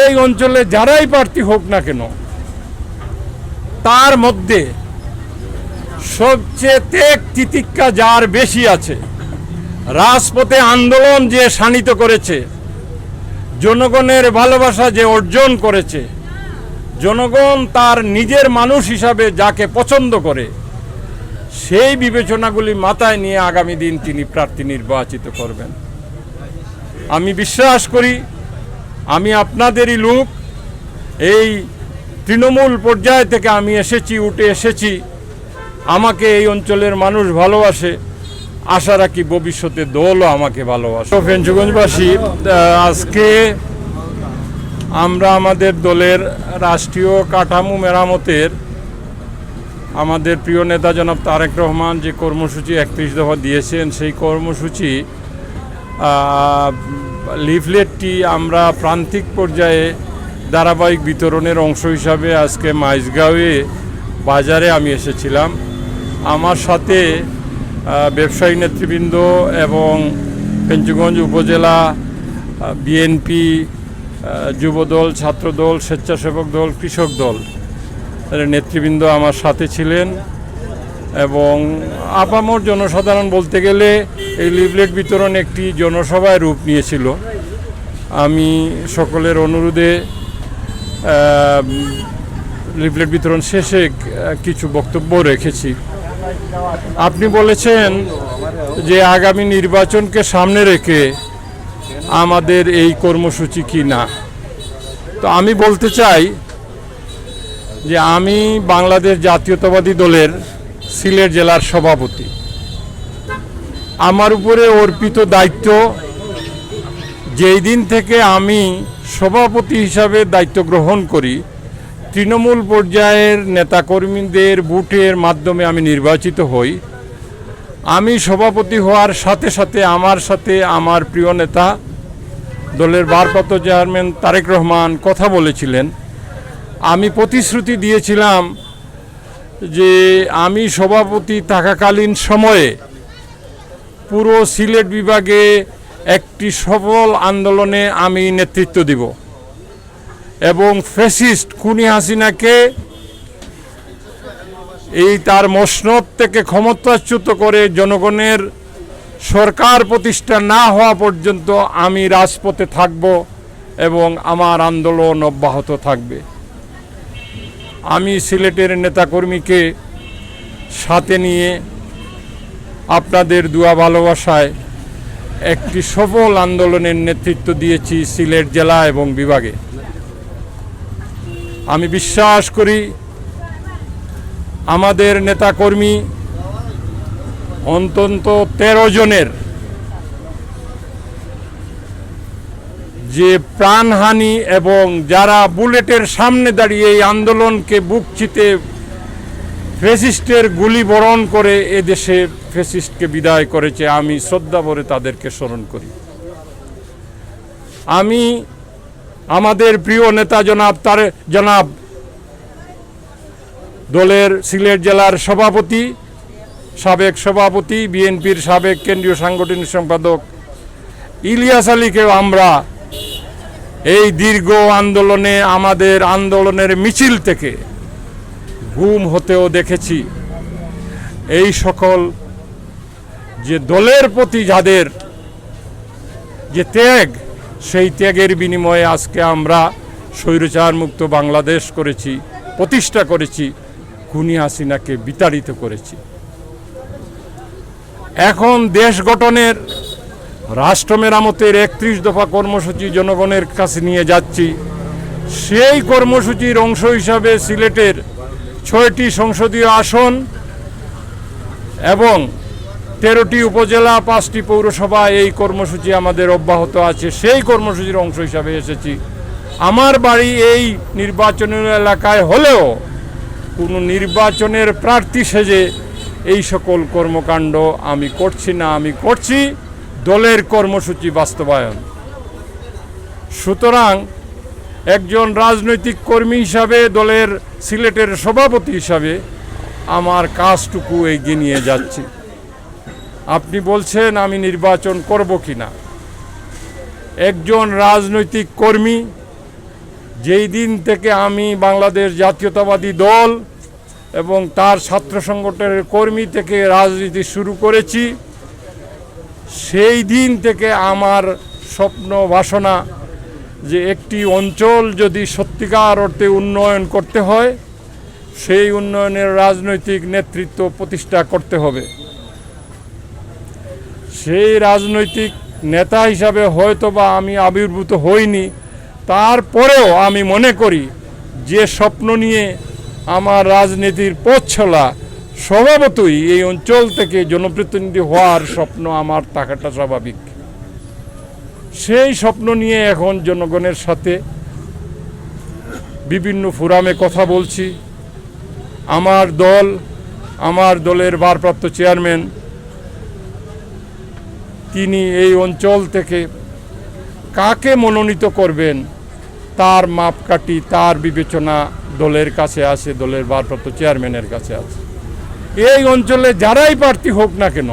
এই অঞ্চলে যারাই প্রার্থী হোক না কেন, তার মধ্যে সবচেয়ে ত্যাগ তিতিক্ষা যার বেশি আছে, রাজপথে আন্দোলন যে শানিত করেছে, জনগণের ভালোবাসা যে অর্জন করেছে, জনগণ তার নিজের মানুষ হিসাবে যাকে পছন্দ করে, সেই বিবেচনাগুলি মাথায় নিয়ে আগামী দিন তিনি প্রার্থী নির্বাচিত করবেন। আমি বিশ্বাস করি আমি আপনাদেরই লোক। এই তৃণমূল পর্যায় থেকে আমি এসেছি, উঠে এসেছি। আমাকে এই অঞ্চলের মানুষ ভালোবাসে। আশা রাখি ভবিষ্যতে দলও আমাকে ভালোবাসে। ফেঞ্চুগঞ্জবাসী আজকে আমরা আমাদের দলের রাষ্ট্রীয় কাঠামো মেরামতের আমাদের প্রিয় নেতা জনাব তারেক রহমান যে কর্মসূচি একত্রিশ দফা দিয়েছেন, সেই কর্মসূচি লিফলেটটি আমরা প্রান্তিক পর্যায়ে ধারাবাহিক বিতরণের অংশ হিসাবে আজকে মাইজগাঁওয়ে বাজারে আমি এসেছিলাম। আমার সাথে ব্যবসায়ী নেতৃবৃন্দ এবং পেঞ্চুগঞ্জ উপজেলা বিএনপি যুবদল, ছাত্রদল, স্বেচ্ছাসেবক দল, কৃষক দল নেতৃবৃন্দ আমার সাথে ছিলেন। এবং আপামর জনসাধারণ বলতে গেলে এই লিফলেট বিতরণ একটি জনসভায় রূপ নিয়েছিল। আমি সকলের অনুরোধে লিফলেট বিতরণ শেষে কিছু বক্তব্য রেখেছি। আপনি বলেছেন যে আগামী নির্বাচনকে সামনে রেখে আমাদের এই কর্মসূচি কি না। তো আমি বলতে চাই যে আমি বাংলাদেশ জাতীয়তাবাদী দলের সিলেট জেলার সভাপতি। আমার উপরে অর্পিত দায়িত্ব, যেই দিন থেকে আমি সভাপতি হিসাবে দায়িত্ব গ্রহণ করি, তৃণমূল পর্যায়ের নেতাকর্মীদের বুটের মাধ্যমে আমি নির্বাচিত হই। আমি সভাপতি হওয়ার সাথে সাথে আমার সাথে আমার প্রিয় নেতা, দলের ভারপ্রাপ্ত চেয়ারম্যান তারেক রহমান কথা বলেছিলেন। আমি প্রতিশ্রুতি দিয়েছিলাম যে আমি সভাপতি থাকাকালীন সময়ে পুরো সিলেট বিভাগে একটি সফল আন্দোলনে আমি নেতৃত্ব দিব। এবং ফ্যাসিস্ট খুনি হাসিনাকে এই তার মসনদ থেকে ক্ষমতাচ্যুত করে জনগণের সরকার প্রতিষ্ঠা না হওয়া পর্যন্ত আমি রাজপথে থাকব এবং আমার আন্দোলন অব্যাহত থাকবে। আমি সিলেটের নেতাকর্মীকে সাথে নিয়ে আপনাদের দুয়া ভালোবাসায় একটি সফল আন্দোলনের নেতৃত্ব দিয়েছি সিলেট জেলা এবং বিভাগে। আমি বিশ্বাস করি আমাদের নেতাকর্মী অন্তত তেরো জনের যে প্রাণহানি এবং যারা বুলেটের সামনে দাঁড়িয়ে এই আন্দোলনকে বুক চিতে ফেসিস্টের গুলি বরণ করে এদেশে ফেসিস্টকে বিদায় করেছে, আমি শ্রদ্ধা ভরে তাদেরকে স্মরণ করি। আমি আমাদের প্রিয় নেতা জনাব তার, জনাব দলের সিলেট জেলার সভাপতি, সাবেক সভাপতি, বিএনপির সাবেক কেন্দ্রীয় সাংগঠনিক সম্পাদক ইলিয়াস আলীকেও আমরা এই দীর্ঘ আন্দোলনে আমাদের আন্দোলনের মিছিল থেকে গুম হতেও দেখেছি। এই সকল যে দলের প্রতি যাদের যে ত্যাগ, সেই ত্যাগের বিনিময়ে আজকে আমরা স্বৈরচার মুক্ত বাংলাদেশ করেছি, প্রতিষ্ঠা করেছি, খুনি হাসিনাকে বিতাড়িত করেছি। এখন দেশ গঠনের রাষ্ট্র মেরামতের একত্রিশ দফা কর্মসূচি জনগণের কাছে নিয়ে যাচ্ছি। সেই কর্মসূচির অংশ হিসাবে সিলেটের ছয়টি সংসদীয় আসন এবং তেরোটি উপজেলা, পাঁচটি পৌরসভা এই কর্মসূচি আমাদের অব্যাহত আছে। সেই কর্মসূচির অংশ হিসাবে এসেছি। আমার বাড়ি এই নির্বাচনের এলাকায় হলেও কোনো নির্বাচনের প্রার্থী সেজে এই সকল কর্মকাণ্ড আমি করছি না, আমি করছি। দলের কর্মসূচি বাস্তবায়ন। সুতরাং একজন রাজনৈতিক কর্মী হিসাবে, দলের সিলেটের সভাপতি হিসাবে আমার কাজটুকু এগিয়ে নিয়ে যাচ্ছি। আপনি বলছেন, আমি নির্বাচন করব কি না একজন রাজনৈতিক কর্মী, যেই দিন থেকে আমি বাংলাদেশ জাতীয়তাবাদী দল এবং তার ছাত্র সংগঠনের কর্মী থেকে রাজনীতি শুরু করেছি সেই দিন থেকে আমার স্বপ্ন বাসনা যে একটি অঞ্চল যদি সত্যিকার অর্থে উন্নয়ন করতে হয়, সেই উন্নয়নের রাজনৈতিক নেতৃত্ব প্রতিষ্ঠা করতে হবে। সেই রাজনৈতিক নেতা হিসাবে হয়তো বা আমি আবির্ভূত হইনি, তারপরেও আমি মনে করি যে স্বপ্ন নিয়ে আমার রাজনীতির পথ চলা স্বভাবতই এই অঞ্চল থেকে জনপ্রতিনিধি হওয়ার স্বপ্ন আমার থাকাটা স্বাভাবিক। সেই স্বপ্ন নিয়ে এখন জনগণের সাথে বিভিন্ন ফোরামে কথা বলছি। আমার দল, আমার দলের ভারপ্রাপ্ত চেয়ারম্যান, তিনি এই অঞ্চল থেকে কাকে মনোনীত করবেন, তার মাপকাঠি, তার বিবেচনা দলের কাছে আছে, দলের ভারপ্রাপ্ত চেয়ারম্যানের কাছে আছে। এই অঞ্চলে যারাই প্রার্থী হোক না কেন,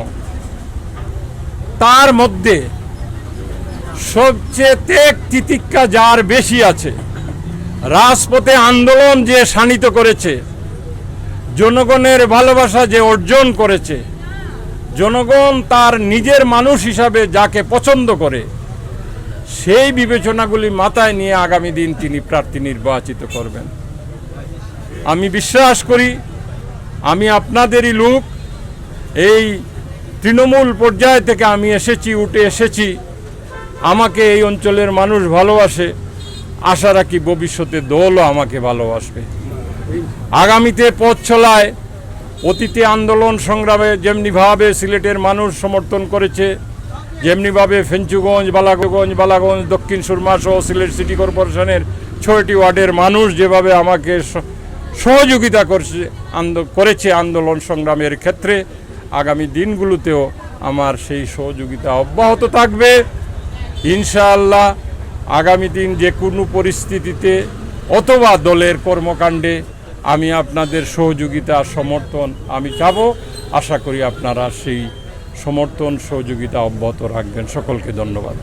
তার মধ্যে সবচেয়ে ত্যাগ তিতিক্ষা যার বেশি আছে, রাজপথে আন্দোলন যে শানিত করেছে, জনগণের ভালোবাসা যে অর্জন করেছে, জনগণ তার নিজের মানুষ হিসাবে যাকে পছন্দ করে, সেই বিবেচনাগুলি মাথায় নিয়ে আগামী দিন তিনি প্রার্থী নির্বাচিত করবেন। আমি বিশ্বাস করি আমি আপনাদেরই লোক। এই তৃণমূল পর্যায় থেকে আমি এসেছি, উঠে এসেছি। আমাকে এই অঞ্চলের মানুষ ভালোবাসে। আশা রাখি ভবিষ্যতে দলও আমাকে ভালোবাসবে। আগামীতে পথ চলায় অতীতে আন্দোলন সংগ্রামে যেমনিভাবে সিলেটের মানুষ সমর্থন করেছে, যেমনিভাবে ফেঞ্চুগঞ্জ, বালাগঞ্জ বালাগঞ্জ, দক্ষিণ সুরমা সহ সিলেট সিটি কর্পোরেশনের ছয়টি ওয়ার্ডের মানুষ যেভাবে আমাকে সহযোগিতা করছে করেছে আন্দোলন সংগ্রামের ক্ষেত্রে। আগামী দিনগুলোতেও আমার সেই সহযোগিতা অব্যাহত থাকবে। ইনশাআল্লাহ আগামী দিন যে কোনো পরিস্থিতিতে অথবা দলের কর্মকাণ্ডে আমি আপনাদের সহযোগিতা, সমর্থন আমি চাব। আশা করি আপনারা সেই সমর্থন, সহযোগিতা অব্যাহত রাখবেন। সকলকে ধন্যবাদ।